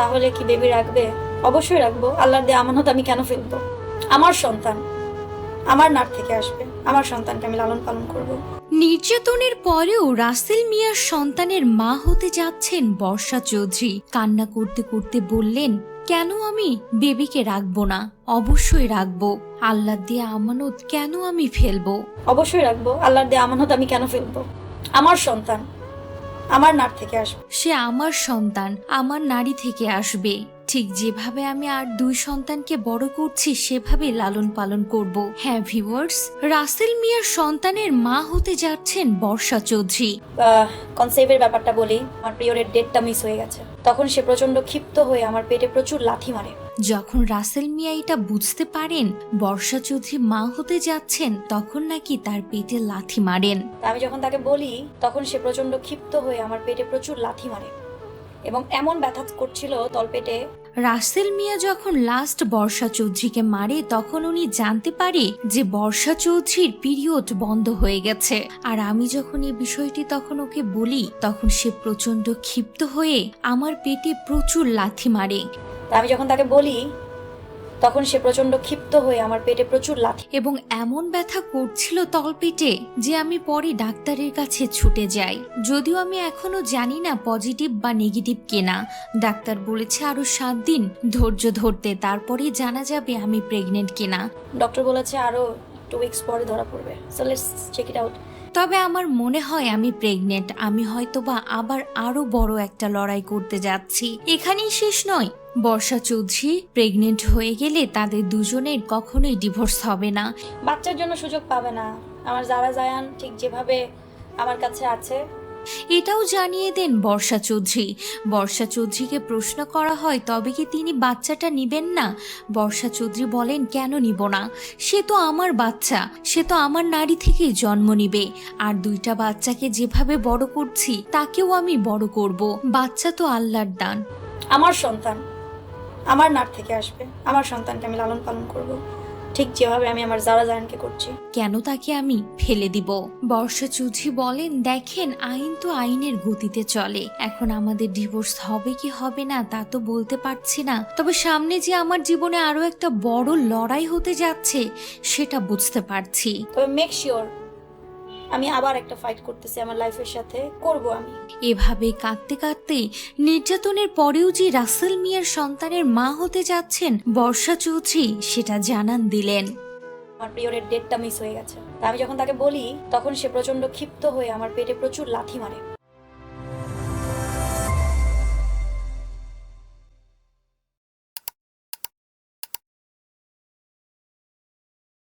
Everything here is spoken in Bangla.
তাহলে কি বেবি রাখবে? অবশ্যই রাখব। আল্লাহর দিয়ে আমানত আমি কেন ফেলব? আমার সন্তান আমার নার থেকে আসবে। আমার সন্তানকে আমি লালন পালন করব। নির্যাতনের পরেও রাসেল মিয়ার সন্তানের মা হতে যাচ্ছেন বর্ষা চৌধুরী। কান্না করতে করতে বললেন কেন আমি বেবিকে রাখব না? অবশ্যই রাখব। আল্লাহ দিয়ে আমানত কেন আমি ফেলব? অবশ্যই রাখব। আল্লাহর দিয়ে আমানত আমি কেন ফেলব? আমার সন্তান আমার নার থেকে আসবে। সে আমার সন্তান আমার নারী থেকে আসবে। ঠিক যেভাবে আমি আর দুই সন্তানকে বড় করছি সেভাবে লালন পালন করব। হ্যাঁ ভিউয়ার্স রাসেল মিয়ার সন্তানের মা হতে যাচ্ছেন বর্ষা চৌধুরী। কনসেপ্টের ব্যাপারটা বলি আমার প্রিয়রের ডেটটা মিস হয়ে গেছে। তখন সে প্রচণ্ড ক্ষিপ্ত হয়ে আমার পেটে প্রচুর লাথি মারে। যখন রাসেল মিয়া এটা বুঝতে পারেন বর্ষা চৌধুরী মা হতে যাচ্ছেন তখন নাকি তার পেটে লাথি মারেন। আমি যখন তাকে বলি তখন সে প্রচণ্ড ক্ষিপ্ত হয়ে আমার পেটে প্রচুর লাথি মারে। এবং এমন ব্যথা করছিল তলপেটে রাসেল মিয়া যখন লাস্ট বর্ষা চৌধুরীকে মারে, তখন উনি জানতে পারে যে বর্ষা চৌধুরীর পিরিয়ড বন্ধ হয়ে গেছে। আর আমি যখন এই বিষয়টি তখন ওকে বলি, তখন সে প্রচণ্ড ক্ষিপ্ত হয়ে আমার পেটে প্রচুর লাথি মারে। আমি যখন তাকে বলি তখন সে প্রচণ্ড ক্ষিপ্ত হয়ে আমার পেটে প্রচুর লাথি এবং এমন ব্যথা করছিল তলপেটে যে আমি পরে ডাক্তারের কাছে ছুটে যাই। যদিও আমি এখনও জানি না পজিটিভ বা নেগেটিভ কেনা। ডাক্তার বলেছে আরও সাত দিন ধৈর্য ধরতে তারপরেই জানা যাবে আমি প্রেগনেন্ট কিনা। ডক্টর বলেছে আরও টু উইকস পরে ধরা পড়বে। So let's check it out তবে আমার মনে হয় আমি প্রেগনেন্ট আমি হয়তো বা আবার আরও বড় একটা লড়াই করতে যাচ্ছি। এখানেই শেষ নয়। বর্ষা চৌধুরী প্রেগনেন্ট হয়ে গেলে তাদের দুজনের কখনোই ডিভোর্স হবে না। বাচ্চার জন্য সুযোগ পাবে না। আমার যারা জায়ান ঠিক যেভাবে আমার কাছে আছে এটাও জানিয়ে দেন বর্ষা চৌধুরী। বর্ষা চৌধুরীকে প্রশ্ন করা হয়, তবে কি তিনি বাচ্চাটা নিবেন না? বর্ষা চৌধুরী বলেন, কেন নিব না? সে তো আমার বাচ্চা। সে তো আমার নারী থেকেই জন্ম নিবে। আর দুইটা বাচ্চাকে যেভাবে বড় করছি, তাকেও আমি বড় করব। বাচ্চা তো আল্লাহর দান। আমার সন্তান আমার নার থেকে আসবে। আমার সন্তানকে আমি লালন পালন করব। ঠিক যেভাবে আমি আমার জারা জানকে করছি। কেন তাকে আমি ফেলে দিব? বর্ষা চুধি বলেন দেখেন আইন তো আইনের গতিতে চলে। এখন আমাদের ডিভোর্স হবে কি হবে না তা তো বলতে পারছি না। তবে সামনে যে আমার জীবনে আরও একটা বড় লড়াই হতে যাচ্ছে সেটা বুঝতে পারছি। তবে মেক শিওর আমি আবার একটা ফাইট করতেছি আমার লাইফের সাথে করব আমি। এভাবে কাঁদতে কাঁদতে নির্যাতনের পরেও যে রাসেল মিয়ার সন্তানের মা হতে যাচ্ছেন বর্ষা চৌধুরী সেটা জানান দিলেন। আমার প্রিয়রের ডেটটা মিস হয়ে গেছে। আমি যখন তাকে বলি তখন সে প্রচণ্ড ক্ষিপ্ত হয়ে আমার পেটে প্রচুর লাথি মারে।